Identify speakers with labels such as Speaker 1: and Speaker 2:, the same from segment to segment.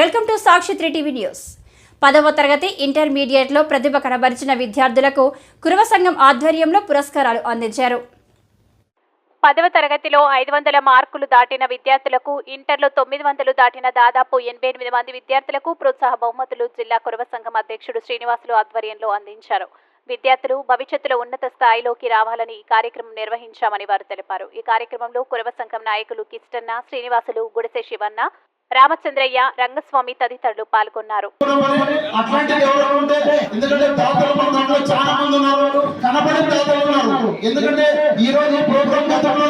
Speaker 1: Welcome to Sakshi three TV news. పదవ తరగతి ఇంటర్మీడియట్లో ప్రతిభ కనబరిచిన విద్యార్థులకు కురవ సంఘం ఆధ్వర్యంలో పురస్కారాలు అందించారు.
Speaker 2: పదవ తరగతిలో ఐదు వందల మార్కులు దాటిన విద్యార్థులకు ఇంటర్లో తొమ్మిది వందలు దాటిన దాదాపు ఎనభై ఎనిమిది మంది విద్యార్థులకు ప్రోత్సాహ బహుమతులు జిల్లా కురవ సంఘం అధ్యక్షుడు శ్రీనివాసులు ఆధ్వర్యంలో అందించారు. విద్యార్థులు భవిష్యత్తులో ఉన్నత స్థాయిలోకి రావాలని ఈ కార్యక్రమం నిర్వహించామని వారు తెలిపారు. ఈ కార్యక్రమంలో కురవ సంఘం నాయకులు కిష్టన్న శ్రీనివాసులు గుడిసె శివన్న రామచంద్రయ్య రంగస్వామి తదితరులు పాల్గొన్నారు.
Speaker 3: ఎందుకంటే ఈ రోజు ప్రోగ్రామ్ గతంలో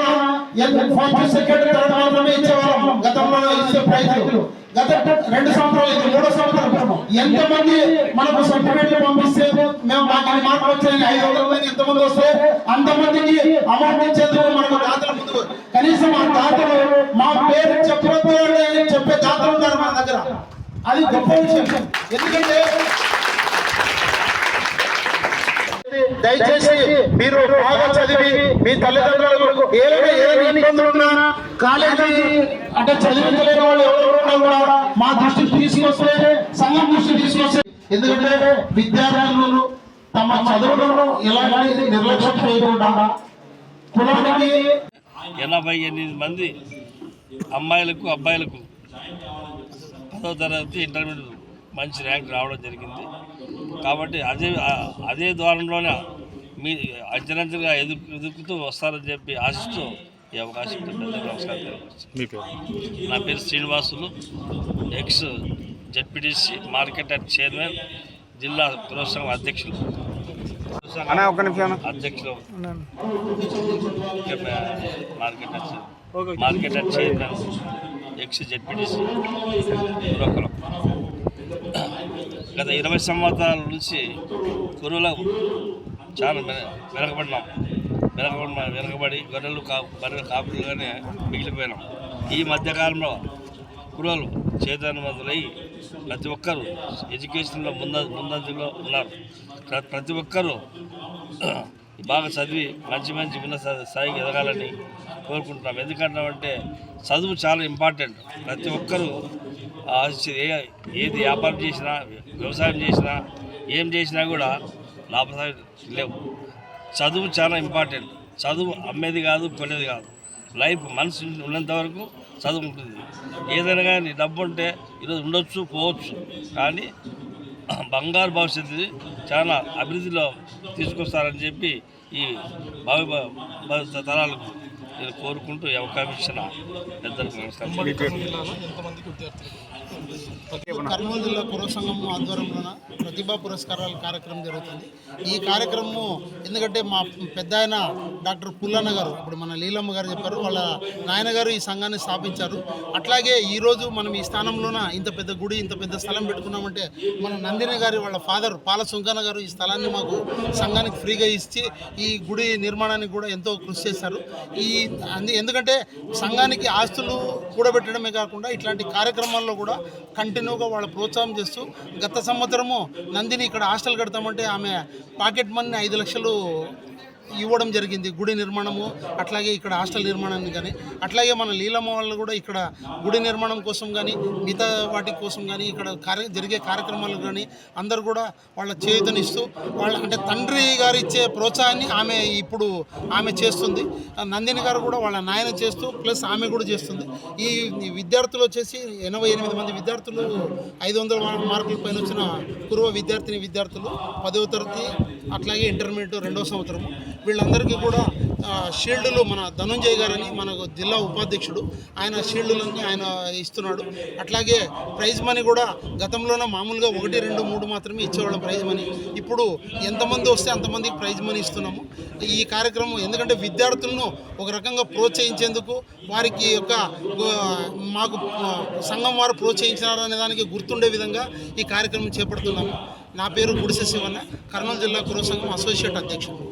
Speaker 3: గత రెండు సంవత్సరాలు ఇది మూడో సంవత్సరం ఎంత మంది మనకు సర్టిఫికేట్లు పంపిస్తే మేము మాకు మాట వచ్చాయని ఐదు వందల మంది ఎంతమంది వస్తే అంతమందికి అమౌంట్ ఇచ్చేందుకు మనకు దాతల ముందు కనీసం ఆ దాతలు అది గొప్ప విషయం. ఎందుకంటే దయచేసి మీరు బాగా చదివి మీ తల్లిదండ్రులకు ఏదైనా ఏదైనా ఇబ్బందులు ఉన్నా కాలేజీ అంటే చదివించలేని వాళ్ళు ఎవరు ఉన్నా కూడా మా దృష్టికి తీసుకొస్తే సంఘం దృష్టికి తీసుకొస్తే ఎందుకంటే విద్యార్థులు తమ చదువులను ఎలాంటి నిర్లక్ష్యం చేయకుండా కులానికి
Speaker 4: ఎనభై ఎనిమిది మంది అమ్మాయిలకు అబ్బాయిలకు పదో తరగతి ఇంటర్మీడియట్ మంచి ర్యాంక్ రావడం జరిగింది. కాబట్టి అదే అదే ద్వారంలోనే మీ అంచనంచగా ఎదురు ఎదుర్కొతూ వస్తారని చెప్పి ఆశిస్తూ ఈ అవకాశం నమస్కారం.
Speaker 5: మీ పేరు?
Speaker 4: నా పేరు Srinivasulu. Ex ZPTC market and chairman జిల్లా కులసంఘం అధ్యక్షులు.
Speaker 5: అన్నా ఒక్క నిమిషం
Speaker 4: అధ్యక్షులు. Market market and chairman. Ex ZPTC పురోకరం గత ఇరవై సంవత్సరాల నుంచి కురువులో చాలా వెనకబడినాం వెనకబడి వెనకబడి గొర్రెలు కా బర్రెలు కాపులుగానే మిగిలిపోయినాం. ఈ మధ్యకాలంలో కురువులు చైతన్యవంతులై ప్రతి ఒక్కరూ ఎడ్యుకేషన్లో ముంద ముందంజలో ఉన్నారు. ప్రతి ఒక్కరూ బాగా చదివి మంచి మంచి ఉన్నత స్థాయికి ఎదగాలని కోరుకుంటున్నాం. ఎందుకంటామంటే చదువు చాలా ఇంపార్టెంట్ ప్రతి ఒక్కరూ ఏ- ఏది వ్యాపారం చేసినా వ్యవసాయం చేసినా ఏం చేసినా కూడా లాభసాయి లేవు. చదువు చాలా ఇంపార్టెంట్ చదువు అమ్మేది కాదు కొనేది కాదు. లైఫ్ మనసు ఉన్నంత వరకు చదువు ఉంటుంది. ఏదైనా కానీ డబ్బు ఉంటే ఈరోజు ఉండొచ్చు పోవచ్చు. కానీ బంగారు భవిష్యత్తు చాలా అభివృద్ధిలో తీసుకొస్తారని చెప్పి ఈ భావి భవిష్యత్ తరాలకు నేను కోరుకుంటూ అవకాశం ఇచ్చిన నమస్కారం
Speaker 3: కర్నూలు జిల్లా సంఘం ఆధ్వర్యంలోన ప్రతిభా పురస్కారాల కార్యక్రమం జరుగుతుంది. ఈ కార్యక్రమం ఎందుకంటే మా పెద్ద ఆయన డాక్టర్ పుల్లన్న గారు ఇప్పుడు మన లీలమ్మ గారు చెప్పారు వాళ్ళ నాయన గారు ఈ సంఘాన్ని స్థాపించారు. అట్లాగే ఈరోజు మనం ఈ స్థానంలోన ఇంత పెద్ద గుడి ఇంత పెద్ద స్థలం పెట్టుకున్నామంటే మన నందిని గారి వాళ్ళ ఫాదర్ పాల సుంకన్న గారు ఈ స్థలాన్ని మాకు సంఘానికి ఫ్రీగా ఇచ్చి ఈ గుడి నిర్మాణానికి కూడా ఎంతో కృషి చేశారు. ఈ అంది ఎందుకంటే సంఘానికి ఆస్తులు కూడబెట్టడమే కాకుండా ఇట్లాంటి కార్యక్రమాల్లో కూడా కంటిన్యూగా వాళ్ళు ప్రోత్సాహం చేస్తూ గత సంవత్సరము నందిని ఇక్కడ హాస్టల్ కడతామంటే ఆమె పాకెట్ మనీ ఐదు లక్షలు ఇవ్వడం జరిగింది. గుడి నిర్మాణము అట్లాగే ఇక్కడ హాస్టల్ నిర్మాణాన్ని కానీ అట్లాగే మన లీలమ్మ వాళ్ళు కూడా ఇక్కడ గుడి నిర్మాణం కోసం కానీ మిగతా వాటి కోసం కానీ ఇక్కడ కార్య జరిగే కార్యక్రమాలు కానీ అందరు కూడా వాళ్ళ చేతనిస్తూ వాళ్ళ అంటే తండ్రి గారు ఇచ్చే ప్రోత్సాహాన్ని ఆమె ఇప్పుడు ఆమె చేస్తుంది. నందిని గారు కూడా వాళ్ళ నాయన చేస్తూ ప్లస్ ఆమె కూడా చేస్తుంది. ఈ విద్యార్థులు వచ్చేసి ఎనభై ఎనిమిది మంది విద్యార్థులు ఐదు వందల మార్కుల పైన వచ్చిన పూర్వ విద్యార్థిని విద్యార్థులు పదవ తరగతి అట్లాగే ఇంటర్మీడియట్ రెండవ సంవత్సరము. వీళ్ళందరికీ కూడా షీల్డ్లు మన ధనుంజయ్ గారని మనకు జిల్లా ఉపాధ్యక్షుడు. ఆయన షీల్డ్లని ఆయన ఇస్తున్నాడు. అట్లాగే ప్రైజ్ మనీ కూడా గతంలోనే మామూలుగా ఒకటి రెండు మూడు మాత్రమే ఇచ్చేవాళ్ళం ప్రైజ్ మనీ. ఇప్పుడు ఎంతమంది వస్తే అంతమందికి ప్రైజ్ మనీ ఇస్తున్నాము. ఈ కార్యక్రమం ఎందుకంటే విద్యార్థులను ఒక రకంగా ప్రోత్సహించేందుకు వారికి యొక్క మాకు సంఘం వారు ప్రోత్సహించినారు దానికి గుర్తుండే విధంగా ఈ కార్యక్రమం చేపడుతున్నాము. నా పేరు గుడిసె శివన్న కర్నూలు జిల్లా కురవ సంఘం అసోసియేట్ అధ్యక్షుడు.